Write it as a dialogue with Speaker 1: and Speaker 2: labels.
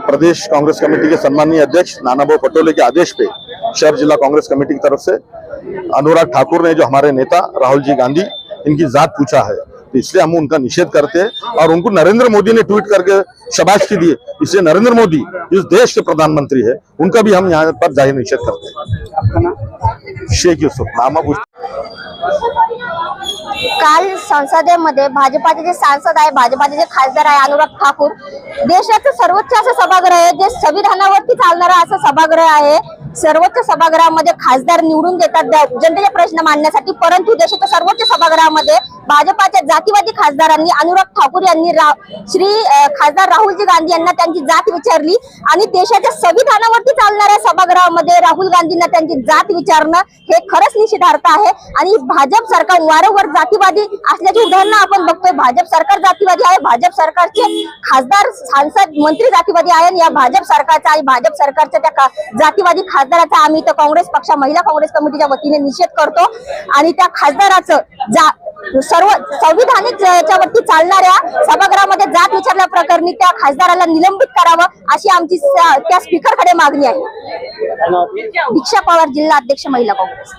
Speaker 1: प्रदेश Congress committee के सम्मानीय अध्यक्ष नानाभाऊ पटोले के आदेश पे शहर जिला कांग्रेस कमेटी की तरफ़ से अनुराग ठाकुर ने जो हमारे नेता राहुल जी गांधी इनकी जात पूछा है। तो इसलिए हम उनका निषेध करते हैं और उनको नरेंद्र मोदी ने ट्वीट करके शबाश की दिए इसलिए नरेंद्र मोदी इस देश के प्रधानमंत्री है उनका भी हम यहाँ पर ज़ाहिर निषेध करते हैं। शेख यूसुफ नामा
Speaker 2: काल संसदेमध्ये भाजपाचे जे सांसद आहे भाजपाचे जे खासदार आहे अनुराग ठाकूर देशाचं सर्वोच्च असं सभागृह आहे. जे संविधानावरती चालणारं असं सभागृह आहे सर्वोच्च सभागृहामध्ये खासदार निवडून देतात द- जनतेचे प्रश्न मांडण्यासाठी परंतु देशाच्या सर्वोच्च सभागृहामध्ये भाजपाच्या जातीवादी खासदारांनी अनुराग ठाकूर यांनी श्री खासदार राहुलजी गांधी यांना त्यांची जात विचारली आणि देशाच्या संविधानावरती चालणाऱ्या सभागृहामध्ये राहुल गांधींना त्यांची जात विचारणं हे खरंच निषेधार्थ आहे. आणि भाजप सरकार वारंवार जातीवादी असल्याची उदाहरणं आपण बघतोय. भाजप सरकार जातीवादी आहे भाजप सरकारचे खासदार सांसद मंत्री जातीवादी आहे आणि या भाजप सरकारचा आणि भाजप सरकारच्या त्या जातीवादी खासदाराचा आम्ही तर काँग्रेस पक्षा महिला काँग्रेस कमिटीच्या वतीने निषेध करतो. आणि त्या खासदाराचं जा सर्व संविधानिक याच्यावरती चालणाऱ्या सभागृहामध्ये जात विचारल्या प्रकरणी त्या खासदाराला निलंबित करावं अशी आमची त्या स्पीकरकडे मागणी आहे. दीक्षा पवार जिल्हा अध्यक्ष महिला काँग्रेस.